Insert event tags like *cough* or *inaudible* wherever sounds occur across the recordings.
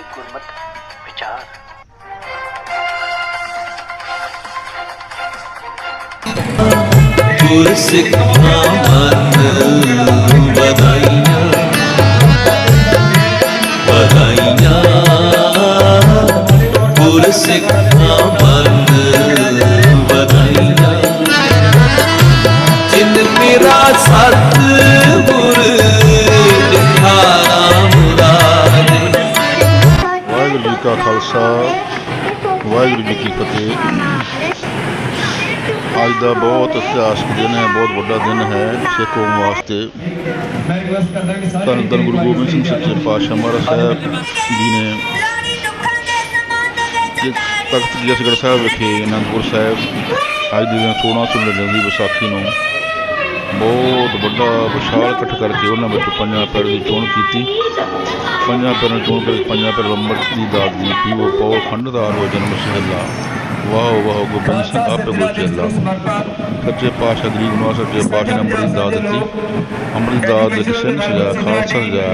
ਤੇ ਗੁਰਮਤ ਵਿਚਾਰ। ਗੁਰ ਸਿੱਖਾਂ ਮਨ ਵਧਾਈਆਂ ਵਧਾਈਆਂ। ਗੁਰ ਸਿੱਖਾਂ ਮਨ ਵਧਾਈਆਂ। ਜਿਨ ਮੇਰਾ ਸਤ ਖਾਲਸਾ ਵਾਹਿਗੁਰੂ ਜੀ ਕੀ ਫਤਿਹ। ਅੱਜ ਦਾ ਬਹੁਤ ਇਤਿਹਾਸਕ ਦਿਨ ਹੈ, ਬਹੁਤ ਵੱਡਾ ਦਿਨ ਹੈ ਸਿੱਖ ਕੌਮ ਵਾਸਤੇ। ਧੰਨ ਧੰਨ ਗੁਰੂ ਗੋਬਿੰਦ ਸਿੰਘ ਸੱਚੇ ਪਾਤਸ਼ਾਹ ਮਹਾਰਾਜ ਸਾਹਿਬ ਜੀ ਨੇ ਤਖਤ ਕੇਸਗੜ੍ਹ ਸਾਹਿਬ ਵਿਖੇ ਅਨੰਦਪੁਰ ਸਾਹਿਬ ਅੱਜ ਦੇ ਦਿਨ 1699 ਦੀ ਵਿਸਾਖੀ ਨੂੰ ਬਹੁਤ ਵੱਡਾ ਵਿਸ਼ਾਲ ਇਕੱਠ ਕਰਕੇ ਉਹਨਾਂ ਵਿੱਚ ਪੰਜਾਂ ਪੈਰ ਦੀ ਚੋਣ ਕੀਤੀ। ਪੰਜਾਂ ਪੈਰਾਂ ਦੀ ਚੋਣ ਕਰਕੇ ਪੰਜਾਂ ਪੈਰ ਅੰਮ੍ਰਿਤ ਦੀ ਦਾਤ ਦੀ ਪੀਵੋ ਪਉ ਖੰਡਦਾਰ ਹੋ ਜਨਮ ਸਹਿਲਾ ਵਾਹ ਵਾਹ ਗੋਬਿੰਦ ਸਿੰਘ ਆਪੇ ਗੁਰਚੇਲਾ ਸੱਚੇ ਪਾਤਸ਼ਾਹ ਗਰੀਬ ਨੂੰ ਸੱਚੇ ਪਾਤਸ਼ਾਹ ਨੇ ਅੰਮ੍ਰਿਤ ਦਾਤ ਦਿੱਤੀ ਅੰਮ੍ਰਿਤ ਦਾਤ ਦੇ ਕਿਸੇ ਨੇ ਸਜਾ ਖਾਲਸਾ ਸਜਾ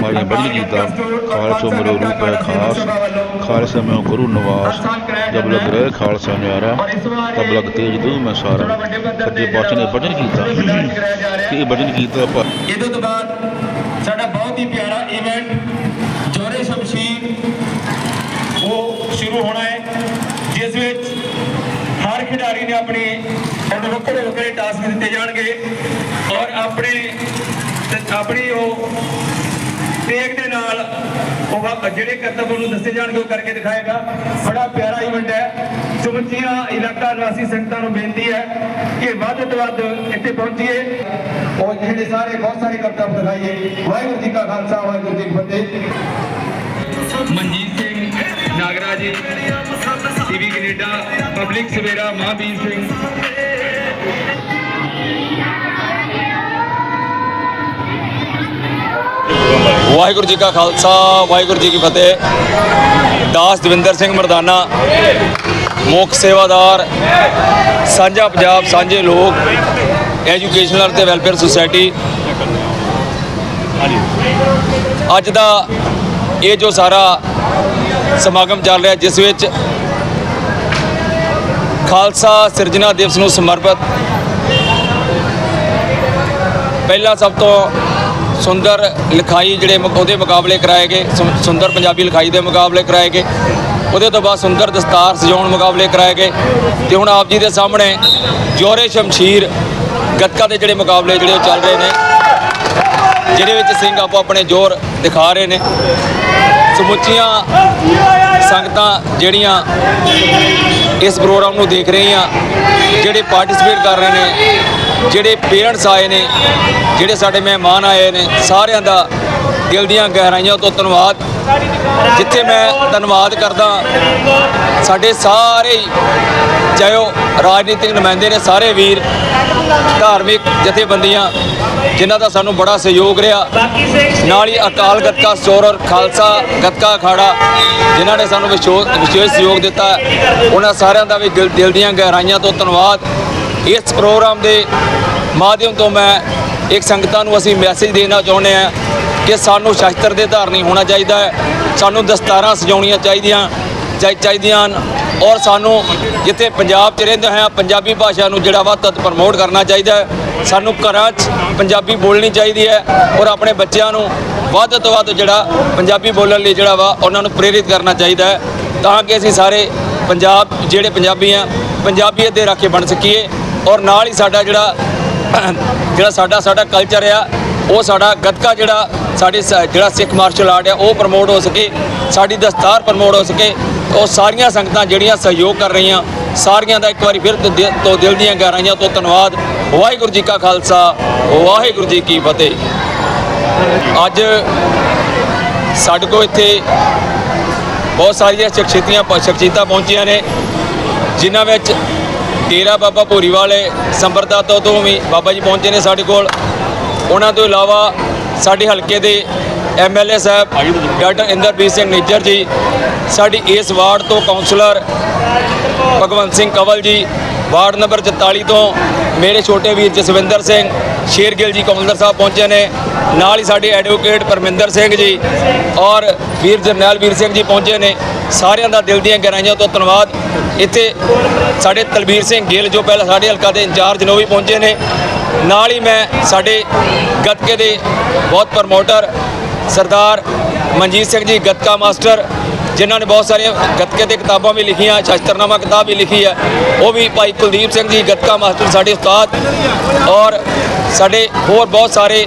ਮਾਰੀਆਂ ਬੜੀ ਕੀਤਾ ਖਾਲਸੋ ਮਰੋ ਰੂਪ ਹੈ ਖਾਸ ਖਾਲਸਾ ਮੈਂ ਗੁਰੂ ਨਿਵਾਸ ਜਬ ਲਗ ਰਹੇ ਖਾਲਸਾ ਨਿਆਰਾ ਤਬ ਲਗ ਤੇਜ ਦੂ ਮੈਂ ਸਾਰਾ ਸੱਚੇ ਪਾਤਸ਼ਾਹ ਨੇ ਭਜਨ ਕੀਤਾ ਕਿ ਇਹ ਭਜਨ ਕੀਤਾ ਪਰ ਇਹਦੇ ਤੋਂ ਬਾਅਦ ਸਾਡਾ ਬਹੁਤ ਹੀ ਪਿਆਰਾ ਇਵੈਂਟ ਜੋਰੇ ਸ਼ਮਸ਼ੀਰ ਉਹ ਸ਼ੁਰੂ ਹੋਣਾ ਹੈ ਜਿਸ ਵਿੱਚ ਹਰ ਖਿਡਾਰੀ ਨੇ ਆਪਣੇ ਉਹਨੂੰ ਵੱਖਰੇ ਵੱਖਰੇ ਟਾਸਕ ਦਿੱਤੇ ਜਾਣਗੇ ਔਰ ਆਪਣੇ ਆਪਣੀ ਉਹ ਟੇਕ ਦੇ ਨਾਲ ਉਹ ਜਿਹੜੇ ਕਰਤੱਵ ਉਹਨੂੰ ਦੱਸੇ ਜਾਣਗੇ, ਉਹ ਕਰਕੇ ਦਿਖਾਏਗਾ। ਬੜਾ ਪਿਆਰਾ ਇਵੈਂਟ ਹੈ। ਸਮੁੱਚੀਆਂ ਇਲਾਕਾ ਨਿਵਾਸੀ ਸੰਗਤਾਂ ਨੂੰ ਬੇਨਤੀ ਹੈ ਕਿ ਵੱਧ ਤੋਂ ਵੱਧ ਇੱਥੇ ਪਹੁੰਚੀਏ। ਔਰ ਜਿਹੜੇ ਸਾਰੇ, ਬਹੁਤ ਸਾਰੇ ਕਰਤੱਵ ਦਿਖਾਈਏ। ਵਾਹਿਗੁਰੂ ਜੀ ਕਾ ਖਾਲਸਾ, ਵਾਹਿਗੁਰੂ ਜੀ ਕੀ ਫਤਿਹ। Manjit Singh Nagra ji. TV Canada, public Savera Mahabir Singh. Waheguru ji ਕਾ ਖਾਲਸਾ, ਵਾਹਿਗੁਰੂ ਜੀ ਕੀ ਫਤਿਹ। ਦਾਸ ਦਵਿੰਦਰ ਸਿੰਘ ਮਰਦਾਨਾ, ਮੁੱਖ ਸੇਵਾਦਾਰ, ਸਾਂਝਾ ਪੰਜਾਬ, ਸਾਂਝੇ ਲੋਕ, ਐਜੂਕੇਸ਼ਨਲ ਤੇ ਵੈਲਫੇਅਰ ਸੁਸਾਇਟੀ। ਅੱਜ ਦਾ ਇਹ ਜੋ ਸਾਰਾ ਸਮਾਗਮ ਚੱਲ ਰਿਹਾ, ਜਿਸ ਵਿੱਚ ਖਾਲਸਾ ਸਿਰਜਣਾ ਦਿਵਸ ਨੂੰ ਸਮਰਪਿਤ। ਪਹਿਲਾ ਸਭ ਤੋਂ ਸੁੰਦਰ ਲਿਖਾਈ ਜਿਹੜੇ ਉਹਦੇ ਮੁਕਾਬਲੇ ਕਰਾਏ ਗਏ। ਸੁ- ਸੁੰਦਰ ਪੰਜਾਬੀ ਲਿਖਾਈ ਦੇ ਮੁਕਾਬਲੇ ਕਰਾਏ ਗਏ। ਉਹਦੇ ਤੋਂ ਬਾਅਦ ਸੁੰਦਰ ਦਸਤਾਰ ਸਜਾਉਣ ਮੁਕਾਬਲੇ ਕਰਾਏ ਗਏ। ਤੇ ਹੁਣ ਆਪ ਜੀ ਦੇ ਸਾਹਮਣੇ ਜੋਰੇ ਸ਼ਮਸ਼ੀਰ ਗੱਤਕਾ ਦੇ ਜਿਹੜੇ ਮੁਕਾਬਲੇ ਜਿਹੜੇ ਉਹ ਚੱਲ ਰਹੇ ਨੇ। ਜਿਹਦੇ ਵਿੱਚ ਸਿੰਘ ਆਪੋ ਆਪਣੇ ਜ਼ੋਰ ਦਿਖਾ ਰਹੇ ਨੇ। ਸਮੁੱਚੀਆਂ ਸੰਗਤਾਂ ਜਿਹੜੀਆਂ ਇਸ ਪ੍ਰੋਗਰਾਮ ਨੂੰ ਦੇਖ ਰਹੀਆਂ ਜਿਹੜੇ ਪਾਰਟਿਸਿਪੇਟ ਕਰ ਰਹੇ ਨੇ ਜਿਹੜੇ ਪੇਰੈਂਟਸ ਆਏ ਨੇ ਜਿਹੜੇ ਸਾਡੇ ਮਹਿਮਾਨ ਆਏ ਨੇ ਸਾਰਿਆਂ ਦਾ ਦਿਲ ਦੀਆਂ ਗਹਿਰਾਈਆਂ ਤੋਂ ਧੰਨਵਾਦ। ਜਿੱਥੇ ਮੈਂ ਧੰਨਵਾਦ ਕਰਦਾ ਸਾਡੇ ਸਾਰੇ ਹੀ, ਚਾਹੇ ਉਹ ਰਾਜਨੀਤਿਕ ਨੁਮਾਇੰਦੇ ਨੇ ਸਾਰੇ ਵੀਰ। ਧਾਰਮਿਕ ਜਥੇਬੰਦੀਆਂ ਜਿਨ੍ਹਾਂ ਦਾ ਸਾਨੂੰ ਬੜਾ ਸਹਿਯੋਗ ਰਿਹਾ। ਨਾਲ ਹੀ ਅਕਾਲ ਗੱਤਕਾ ਸਟੋਰ ਔਰ ਖਾਲਸਾ ਗੱਤਕਾ ਅਖਾੜਾ ਜਿਨ੍ਹਾਂ ਨੇ ਸਾਨੂੰ ਵਿਸ਼ੋ- ਵਿਸ਼ੇਸ਼ ਸਹਿਯੋਗ ਦਿੱਤਾ ਉਹਨਾਂ ਸਾਰਿਆਂ ਦਾ ਵੀ ਦਿਲ ਦਿਲ ਦੀਆਂ ਗਹਿਰਾਈਆਂ ਤੋਂ ਧੰਨਵਾਦ। ਇਸ ਪ੍ਰੋਗਰਾਮ ਦੇ ਮਾਧਿਅਮ ਤੋਂ ਮੈਂ ਇੱਕ ਸੰਗਤਾਂ ਨੂੰ ਅਸੀਂ ਮੈਸੇਜ ਦੇਣਾ ਚਾਹੁੰਦੇ ਹਾਂ ਕਿ ਸਾਨੂੰ ਸ਼ਸਤਰ ਦੇ ਧਾਰ ਨਹੀਂ ਹੋਣਾ ਚਾਹੀਦਾ ਹੈ। ਸਾਨੂੰ ਦਸਤਾਰਾਂ ਸਜਾਉਣੀਆਂ ਚਾਹੀਦੀਆਂ ਚਾਹੀ- ਚਾਹੀਦੀਆਂ ਔਰ ਸਾਨੂੰ ਜਿੱਥੇ ਪੰਜਾਬ 'ਚ ਰਹਿੰਦੇ ਹੋਇਆ ਪੰਜਾਬੀ ਭਾਸ਼ਾ ਨੂੰ ਜਿਹੜਾ ਵੱਧ ਤੋਂ ਵੱਧ ਪ੍ਰਮੋਟ ਕਰਨਾ ਚਾਹੀਦਾ ਹੈ। ਸਾਨੂੰ ਘਰਾਂ 'ਚ ਪੰਜਾਬੀ ਬੋਲਣੀ ਚਾਹੀਦੀ ਹੈ ਔਰ ਆਪਣੇ ਬੱਚਿਆਂ ਨੂੰ ਵੱਧ ਤੋਂ ਵੱਧ ਜਿਹੜਾ ਪੰਜਾਬੀ ਬੋਲਣ ਲਈ ਜਿਹੜਾ ਵਾ ਉਹਨਾਂ ਨੂੰ ਪ੍ਰੇਰਿਤ ਕਰਨਾ ਚਾਹੀਦਾ ਹੈ। ਤਾਂ ਕਿ ਅਸੀਂ ਸਾਰੇ ਪੰਜਾਬ, ਜਿਹੜੇ ਪੰਜਾਬੀ ਆ, ਪੰਜਾਬੀਅਤ ਦੇ ਰਾਖੇ ਬਣ ਸਕੀਏ ਔਰ ਨਾਲ ਹੀ ਸਾਡਾ ਜਿਹੜਾ *clears throat* ਜਿਹੜਾ ਸਾਡਾ ਸਾਡਾ ਕਲਚਰ ਆ, ਉਹ ਸਾਡਾ ਗੱਤਕਾ ਜਿਹੜਾ, ਸਾਡੇ ਸ- ਜਿਹੜਾ ਸਿੱਖ ਮਾਰਸ਼ਲ ਆਰਟ ਆ, ਉਹ ਪ੍ਰਮੋਟ ਹੋ ਸਕੇ, ਸਾਡੀ ਦਸਤਾਰ ਪ੍ਰਮੋਟ ਹੋ ਸਕੇ ਉਹ ਸਾਰੀਆਂ ਸੰਗਤਾਂ ਜਿਹੜੀਆਂ ਸਹਿਯੋਗ ਕਰ ਰਹੀਆਂ, ਸਾਰੀਆਂ ਦਾ ਇੱਕ ਵਾਰੀ ਫਿਰ ਤੋਂ ਦਿਲ- ਤੋਂ ਦਿਲ ਦੀਆਂ ਗਹਿਰਾਈਆਂ ਤੋਂ ਧੰਨਵਾਦ। ਵਾਹਿਗੁਰੂ ਜੀ ਕਾ ਖਾਲਸਾ, ਵਾਹਿਗੁਰੂ ਜੀ ਕੀ ਫਤਿਹ। ਅੱਜ ਸਾਡੇ ਕੋਲ ਇੱਥੇ ਬਹੁਤ ਸਾਰੀਆਂ ਸ਼ਖਸੀਅਤਾਂ ਸ਼ਖਸੀਅਤਾਂ ਪਹੁੰਚੀਆਂ ਨੇ, ਜਿਨ੍ਹਾਂ ਵਿੱਚ ਡੇਰਾ ਬਾਬਾ ਭੋਰੀ ਵਾਲੇ ਸੰਪਰਦਾਤਾ ਤੋਂ ਵੀ ਬਾਬਾ ਜੀ ਪਹੁੰਚੇ ਨੇ ਸਾਡੇ ਕੋਲ। ਉਹਨਾਂ ਤੋਂ ਇਲਾਵਾ ਸਾਡੇ ਹਲਕੇ ਦੇ ਐਮਐਲਏ ਸਾਹਿਬ, ਡਾਕਟਰ ਇੰਦਰਪ੍ਰੀਤ ਸਿੰਘ ਨਿੱਜਰ ਜੀ, ਸਾਡੀ ਇਸ ਵਾਰਡ ਤੋਂ ਕਾਉਂਸਲਰ ਭਗਵੰਤ ਸਿੰਘ ਕੰਵਲ ਜੀ, ਵਾਰਡ ਨੰਬਰ 44 ਤੋਂ ਮੇਰੇ ਛੋਟੇ ਵੀਰ ਜਸਵਿੰਦਰ ਸਿੰਘ ਸ਼ੇਰਗਿੱਲ ਜੀ ਕੌਂਸਲਰ ਸਾਹਿਬ ਪਹੁੰਚੇ ਨੇ, ਨਾਲ ਹੀ ਸਾਡੇ ਐਡਵੋਕੇਟ ਪਰਮਿੰਦਰ ਸਿੰਘ ਜੀ ਔਰ ਵੀਰ ਜਰਨੈਲ ਵੀਰ ਸਿੰਘ ਜੀ ਪਹੁੰਚੇ ਨੇ। ਸਾਰਿਆਂ ਦਾ ਦਿਲ ਦੀਆਂ ਗਹਿਰਾਈਆਂ ਤੋਂ ਧੰਨਵਾਦ। ਇੱਥੇ ਸਾਡੇ ਤਲਬੀਰ ਸਿੰਘ ਗਿੱਲ ਜੋ ਪਹਿਲਾਂ ਸਾਡੇ ਹਲਕਾ ਦੇ ਇੰਚਾਰਜ ਨੇ, ਉਹ ਵੀ ਪਹੁੰਚੇ ਨੇ। ਨਾਲ ਹੀ ਮੈਂ ਸਾਡੇ ਗੱਤਕੇ ਦੇ ਬਹੁਤ ਪ੍ਰਮੋਟਰ ਸਰਦਾਰ ਮਨਜੀਤ ਸਿੰਘ ਜੀ ਗੱਤਕਾ ਮਾਸਟਰ ਜਿਨ੍ਹਾਂ ਨੇ ਬਹੁਤ ਸਾਰੀਆਂ ਗੱਤਕੇ ਤੇ ਕਿਤਾਬਾਂ ਵੀ ਲਿਖੀਆਂ ਸ਼ਸਤਰਨਾਮਾ ਕਿਤਾਬ ਵੀ ਲਿਖੀ ਹੈ ਉਹ ਵੀ ਭਾਈ ਕੁਲਦੀਪ ਸਿੰਘ ਜੀ ਗੱਤਕਾ ਮਾਸਟਰ ਸਾਡੇ ਉਸਤਾਦ ਔਰ ਸਾਡੇ ਹੋਰ ਬਹੁਤ ਸਾਰੇ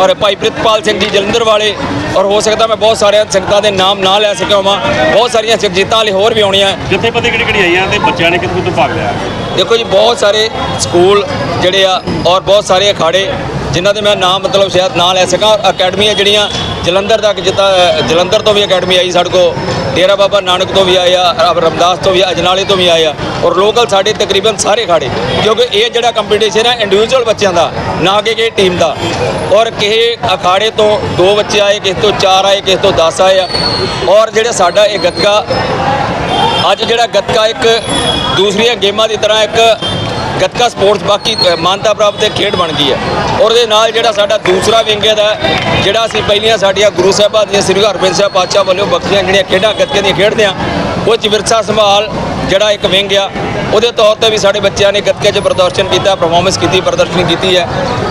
ਔਰ ਭਾਈ ਪ੍ਰਿਤਪਾਲ ਸਿੰਘ ਜੀ ਜਲੰਧਰ ਵਾਲੇ ਔਰ ਹੋ ਸਕਦਾ ਮੈਂ ਬਹੁਤ ਸਾਰਿਆਂ ਸੰਗਤਾਂ ਦੇ ਨਾਮ ਨਾ ਲੈ ਸਕਿਆ ਹਾਂ ਬਹੁਤ ਸਾਰੀਆਂ ਜਗਜੀਤਾਂ ਵਾਲੇ ਹੋਰ ਵੀ ਆਉਣੀਆਂ ਜਿੱਥੇ ਪਤਾ ਕਿਹੜੀ ਕਿਹੜੀ ਆਈਆਂ ਤੇ ਬੱਚਿਆਂ ਨੇ ਕਿੱਥੋਂ ਕਿੱਥੋਂ ਭਾਗ ਲਿਆ? ਦੇਖੋ ਜੀ ਬਹੁਤ ਸਾਰੇ ਸਕੂਲ ਜਿਹੜੇ ਆ ਔਰ ਬਹੁਤ ਸਾਰੇ ਅਖਾੜੇ ਜਿਨ੍ਹਾਂ ਦੇ ਮੈਂ ਨਾਮ ਮਤਲਬ ਸ਼ਾਇਦ ਨਾ ਲੈ ਸਕਾਂ ਅਕੈਡਮੀਆਂ ਜਿਹੜੀਆਂ ਜਲੰਧਰ ਤੱਕ ਜਿੱਦਾਂ ਜਲੰਧਰ ਤੋਂ ਵੀ ਅਕੈਡਮੀ ਆਈ ਸਾਡੇ ਕੋ ਡੇਰਾ ਬਾਬਾ ਨਾਨਕ ਤੋਂ ਵੀ ਆਇਆ ਆ ਰਮਦਾਸ ਤੋਂ ਵੀ ਅਜਨਾਲੇ ਤੋਂ ਵੀ ਆਏ ਆ, ਔਰ ਲੋਕਲ ਸਾਡੇ ਤਕਰੀਬਨ ਸਾਰੇ ਅਖਾੜੇ ਕਿਉਂਕਿ ਇਹ ਜਿਹੜਾ ਕੰਪੀਟੀਸ਼ਨ ਹੈ ਇੰਡੀਵਿਜੂਅਲ ਬੱਚਿਆਂ ਦਾ, ਨਾ ਕਿ ਕਿਸੇ ਟੀਮ ਦਾ। ਔਰ ਕਿਸੇ ਅਖਾੜੇ ਤੋਂ ਦੋ ਬੱਚੇ ਆਏ, ਕਿਸੇ ਤੋਂ ਚਾਰ ਆਏ, ਕਿਸੇ ਤੋਂ 10 ਆਏ ਆ, ਔਰ ਜਿਹੜਾ ਸਾਡਾ ਇਹ ਗੱਤਕਾ, ਅੱਜ ਜਿਹੜਾ ਗੱਤਕਾ ਇੱਕ ਦੂਸਰੀਆਂ ਗੇਮਾਂ ਦੀ ਤਰ੍ਹਾਂ ਇੱਕ ਗੱਤਕਾ ਸਪੋਰਟਸ ਬਾਕੀ ਮਾਨਤਾ ਪ੍ਰਾਪਤ ਇੱਕ ਖੇਡ ਬਣ ਗਈ ਹੈ। ਔਰ ਇਹਦੇ ਨਾਲ ਜਿਹੜਾ ਸਾਡਾ ਦੂਸਰਾ ਵਿੰਗ ਦਾ, ਜਿਹੜਾ ਅਸੀਂ ਪਹਿਲੀਆਂ ਸਾਡੀਆਂ ਗੁਰੂ ਸਾਹਿਬਾਂ ਦੀਆਂ, ਸ੍ਰੀ ਹਰਗੋਬਿੰਦ ਸਾਹਿਬ ਪਾਤਸ਼ਾਹ ਵੱਲੋਂ ਬਖਸ਼ੀਆਂ ਜਿਹੜੀਆਂ ਖੇਡਾਂ ਗੱਤਕੇ ਦੀਆਂ ਖੇਡਦੇ ਆ ਉਹ 'ਚ ਵਿਰਸਾ ਸੰਭਾਲ ਜਿਹੜਾ ਇੱਕ ਵਿੰਗ ਆ, ਉਹਦੇ ਤੌਰ ਤੇ ਵੀ ਸਾਡੇ ਬੱਚਿਆਂ ਨੇ ਗੱਤਕੇ 'ਚ ਪ੍ਰਦਰਸ਼ਨ ਕੀਤਾ ਪਰਫਾਰਮੈਂਸ ਕੀਤੀ, ਪ੍ਰਦਰਸ਼ਨੀ ਕੀਤੀ ਹੈ।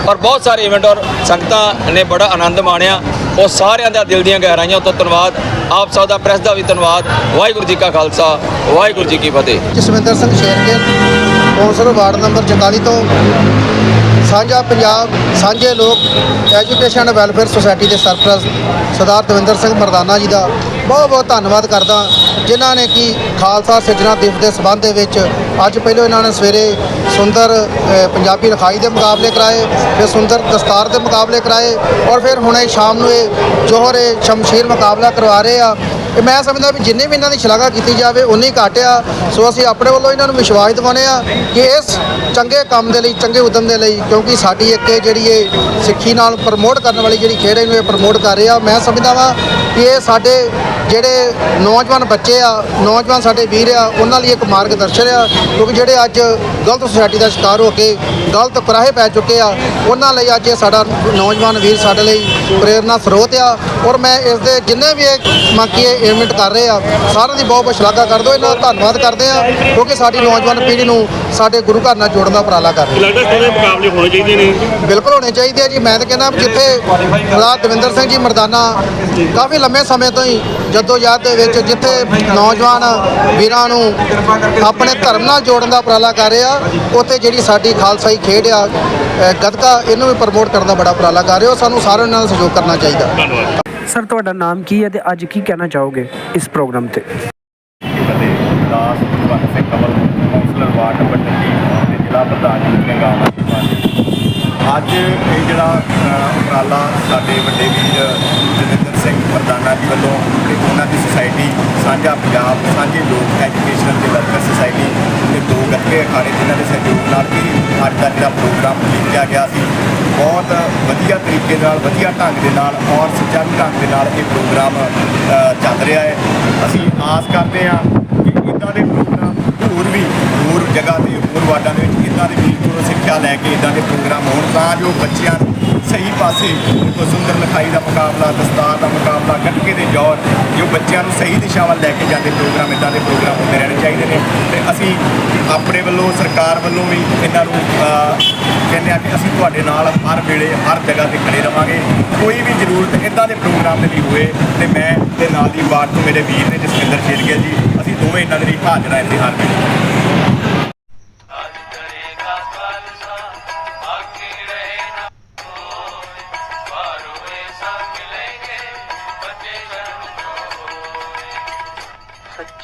ਔਰ ਬਹੁਤ ਸਾਰੇ ਇਵੈਂਟ ਔਰ ਸੰਗਤਾਂ ਨੇ ਬੜਾ ਆਨੰਦ ਮਾਣਿਆ। ਉਹ ਸਾਰਿਆਂ ਦਾ ਦਿਲ ਦੀਆਂ ਗਹਿਰਾਈਆਂ ਤੋਂ ਧੰਨਵਾਦ। ਆਪ ਸਭ ਦਾ ਪ੍ਰੈਸ ਦਾ ਵੀ ਧੰਨਵਾਦ। ਵਾਹਿਗੁਰੂ ਜੀ ਕਾ ਖਾਲਸਾ, ਵਾਹਿਗੁਰੂ ਜੀ ਕੀ ਫਤਿਹ। Jaswinder Singh Shergill. Council ward number 44 ਤੋਂ ਸਾਂਝਾ ਪੰਜਾਬ, ਸਾਂਝੇ ਲੋਕ ਐਜੂਕੇਸ਼ਨ ਐਂਡ ਵੈਲਫੇਅਰ ਸੁਸਾਇਟੀ ਦੇ ਸਰਪ੍ਰਸਤ ਸਰਦਾਰ ਦਵਿੰਦਰ ਸਿੰਘ ਮਰਦਾਨਾ ਜੀ ਦਾ ਬਹੁਤ ਬਹੁਤ ਧੰਨਵਾਦ ਕਰਦਾ ਜਿਨ੍ਹਾਂ ਨੇ ਕਿ ਖਾਲਸਾ ਸਿਰਜਣਾ ਦਿਵਸ ਦੇ ਸਬੰਧ ਦੇ ਵਿੱਚ ਅੱਜ ਪਹਿਲਾਂ ਇਹਨਾਂ ਨੇ ਸਵੇਰੇ ਸੁੰਦਰ ਪੰਜਾਬੀ ਲਿਖਾਈ ਦੇ ਮੁਕਾਬਲੇ ਕਰਾਏ, ਫਿਰ ਸੁੰਦਰ ਦਸਤਾਰ ਦੇ ਮੁਕਾਬਲੇ ਕਰਾਏ ਔਰ ਫਿਰ ਹੁਣੇ ਸ਼ਾਮ ਨੂੰ ਇਹ ਜੋਹਰੇ ਸ਼ਮਸ਼ੀਰ ਮੁਕਾਬਲਾ ਕਰਵਾ ਰਹੇ ਆ। ਇਹ ਮੈਂ ਸਮਝਦਾ ਵੀ ਜਿੰਨੇ ਵੀ ਇਹਨਾਂ ਦੀ ਸ਼ਲਾਘਾ ਕੀਤੀ ਜਾਵੇ ਉਨੀ ਘੱਟ ਆ ਸੋ ਅਸੀਂ ਆਪਣੇ ਵੱਲੋਂ ਇਹਨਾਂ ਨੂੰ ਵਿਸ਼ਵਾਸ ਦਿਵਾਉਂਦੇ ਆ ਕਿ ਇਸ ਚੰਗੇ ਕੰਮ ਦੇ ਲਈ, ਚੰਗੇ ਉਦਮ ਦੇ ਲਈ, ਕਿਉਂਕਿ ਸਾਡੀ ਇੱਕ ਇਹ ਜਿਹੜੀ ਇਹ ਸਿੱਖੀ ਨਾਲ ਪ੍ਰਮੋਟ ਕਰਨ ਵਾਲੀ ਜਿਹੜੀ ਖੇਡ ਇਹਨੂੰ ਇਹ ਪ੍ਰਮੋਟ ਕਰ ਰਹੇ ਆ। ਮੈਂ ਸਮਝਦਾ ਵਾਂ ਕਿ ਇਹ ਸਾਡੇ ਜਿਹੜੇ ਨੌਜਵਾਨ ਬੱਚੇ ਆ ਨੌਜਵਾਨ ਸਾਡੇ ਵੀਰ ਆ ਉਹਨਾਂ ਲਈ ਇੱਕ ਮਾਰਗਦਰਸ਼ਨ ਆ ਕਿਉਂਕਿ ਜਿਹੜੇ ਅੱਜ ਗਲਤ ਸੁਸਾਇਟੀ ਦਾ ਸ਼ਿਕਾਰ ਹੋ ਕੇ ਗਲਤ ਕੁਰਾਹੇ ਪੈ ਚੁੱਕੇ ਆ ਉਹਨਾਂ ਲਈ ਅੱਜ ਇਹ ਸਾਡਾ ਨੌਜਵਾਨ ਵੀਰ ਸਾਡੇ ਲਈ ਪ੍ਰੇਰਨਾ ਸਰੋਤ ਆ ਔਰ ਮੈਂ ਇਸ ਦੇ ਜਿੰਨੇ ਵੀ ਇਹ ਮੰਕੀਏ ਇਵੈਂਟ ਕਰ ਰਹੇ ਆ ਸਾਰਿਆਂ ਦੀ ਬਹੁਤ ਬਹੁਤ ਸ਼ਲਾਘਾ ਕਰਦੇ ਇਹਨਾਂ ਦਾ ਧੰਨਵਾਦ ਕਰਦੇ ਆ ਕਿਉਂਕਿ ਸਾਡੀ ਨੌਜਵਾਨ ਪੀੜ੍ਹੀ ਨੂੰ ਸਾਡੇ ਗੁਰੂ ਘਰ ਨਾਲ ਜੋੜਨ ਦਾ ਉਪਰਾਲਾ ਕਰ ਰਹੇ ਆ। ਲੱਗਦਾ ਦੇ ਮੁਕਾਬਲੇ ਹੋਣੇ ਚਾਹੀਦੇ ਨੇ ਬਿਲਕੁਲ ਹੋਣੇ ਚਾਹੀਦੇ ਆ ਜੀ ਮੈਂ ਤਾਂ ਕਹਿੰਦਾ ਵੀ ਜਿੱਥੇ ਸਰਦਾਰ ਦਵਿੰਦਰ ਸਿੰਘ ਜੀ ਮਰਦਾਨਾ ਕਾਫੀ ਲੰਮੇ ਸਮੇਂ ਤੋਂ ਹੀ ਜਦੋਜਹਿਦ ਦੇ ਵਿੱਚ ਜਿੱਥੇ ਨੌਜਵਾਨ ਵੀਰਾਂ ਨੂੰ ਆਪਣੇ ਧਰਮ ਨਾਲ ਜੋੜਨ ਦਾ ਉਪਰਾਲਾ ਕਰ ਰਹੇ ਉੱਥੇ ਜਿਹੜੀ ਸਾਡੀ ਖਾਲਸਾਈ ਖੇਡ ਆ ਗੱਤਕਾ ਇਹਨੂੰ ਵੀ ਪ੍ਰਮੋਟ ਕਰਨ ਦਾ ਬੜਾ ਉਪਰਾਲਾ ਕਰ ਰਹੇ ਹੋ। ਸਾਨੂੰ ਸਾਰਿਆਂ ਨਾਲ ਸਹਿਯੋਗ ਕਰਨਾ ਚਾਹੀਦਾ। ਧੰਨਵਾਦ। ਸਰ ਤੁਹਾਡਾ ਨਾਮ ਕੀ ਹੈ ਤੇ ਅੱਜ ਕੀ ਕਹਿਣਾ ਚਾਹੋਗੇ ਇਸ ਪ੍ਰੋਗਰਾਮ ਤੇ? ਅਤੇ ਦਾਸ Bhagwant Singh Kamal councillor ward number 33 ਤੇ ਜ਼ਿਲ੍ਹਾ ਪ੍ਰਧਾਨ ਜੀ ਸਿੰਘ ਗਾਵਾਂ ਅੱਜ ਇਹ ਜਿਹੜਾ ਉਪਰਾਲਾ ਸਾਡੇ ਵੱਡੇ ਵੀਰ ਜਤਿੰਦਰ ਸਿੰਘ ਮਰਦਾਨਾ ਜੀ ਵੱਲੋਂ ਤੇ ਉਹਨਾਂ ਦੀ ਸੁਸਾਇਟੀ ਸਾਂਝਾ ਪੰਜਾਬ ਸਾਂਝੇ ਲੋਕ ਐਜੂਕੇਸ਼ਨ ਤੇ ਵੈਲਫੇਅਰ ਸੁਸਾਇਟੀ ਤੇ ਦੋ ਗੱਤਕੇ ਅਖਾੜੇ ਜਿਨ੍ਹਾਂ ਦੇ ਸਹਿਯੋਗ ਨਾਲ ਵੀ ਅੱਜ ਦਾ ਜਿਹੜਾ ਪ੍ਰੋਗਰਾਮ ਲਿਖਿਆ ਗਿਆ ਸੀ ਬਹੁਤ ਵਧੀਆ ਤਰੀਕੇ ਨਾਲ ਵਧੀਆ ਢੰਗ ਦੇ ਨਾਲ ਔਰ ਸੁਚਾਰੂ ਢੰਗ ਦੇ ਨਾਲ ਇਹ ਪ੍ਰੋਗਰਾਮ ਅ, ਚੱਲ ਰਿਹਾ ਹੈ ਅਸੀਂ ਆਸ ਕਰਦੇ ਹਾਂ ਕਿ ਇਦਾਂ ਦੇ ਪ੍ਰੋਗਰਾਮ ਹੋਰ ਵੀ, ਹੋਰ ਜਗ੍ਹਾ ਤੇ, ਹੋਰ ਵਾਰਡਾਂ ਦੇ ਵਿੱਚ ਇਦਾਂ ਦੇ ਵੀਰ ਕੋਲੋਂ ਸਿੱਖਿਆ ਲੈ ਕੇ ਇਦਾਂ ਦੇ ਪ੍ਰੋਗਰਾਮ ਹੋਣ ਤਾਂ ਜੋ ਬੱਚਿਆਂ ਨੂੰ ਸਹੀ ਪਾਸੇ ਕੋਈ ਸੁੰਦਰ ਲਿਖਾਈ ਦਾ ਮੁਕਾਬਲਾ, ਦਸਤਾਰ ਦਾ ਮੁਕਾਬਲਾ ਗੱਤਕੇ ਦੇ ਜੌਰ ਜੋ ਬੱਚਿਆਂ ਨੂੰ ਸਹੀ ਦਿਸ਼ਾ ਵੱਲ ਲੈ ਕੇ ਜਾਂਦੇ ਪ੍ਰੋਗਰਾਮ, ਇਦਾਂ ਦੇ ਪ੍ਰੋਗਰਾਮ ਹੁੰਦੇ ਰਹਿਣੇ ਚਾਹੀਦੇ ਨੇ। ਤੇ ਅਸੀਂ ਆਪਣੇ ਵੱਲੋਂ, ਸਰਕਾਰ ਵੱਲੋਂ ਵੀ ਇਹਨਾਂ ਨੂੰ ਕਹਿੰਦੇ ਆ ਕਿ ਅਸੀਂ ਤੁਹਾਡੇ ਨਾਲ ਹਰ ਵੇਲੇ, ਹਰ ਜਗ੍ਹਾ ਤੇ ਖੜੇ ਰਵਾਂਗੇ। ਕੋਈ ਵੀ ਜ਼ਰੂਰਤ ਇਦਾਂ ਦੇ ਪ੍ਰੋਗਰਾਮ ਦੇ ਲਈ ਹੋਏ ਤੇ ਮੈਂ ਤੇ ਨਾਲ ਦੀ ਵਾਰਡ ਤੋਂ ਮੇਰੇ ਵੀਰ ਨੇ ਜਸਵਿੰਦਰ ਸ਼ੇਰਗਿੱਲ ਜੀ, ਅਸੀਂ ਦੋਵੇਂ ਇਹਨਾਂ ਦੇ ਲਈ ਹਾਜ਼ਰ ਹਾਂ ਇੱਥੇ ਹਰ ਵੇਲੇ।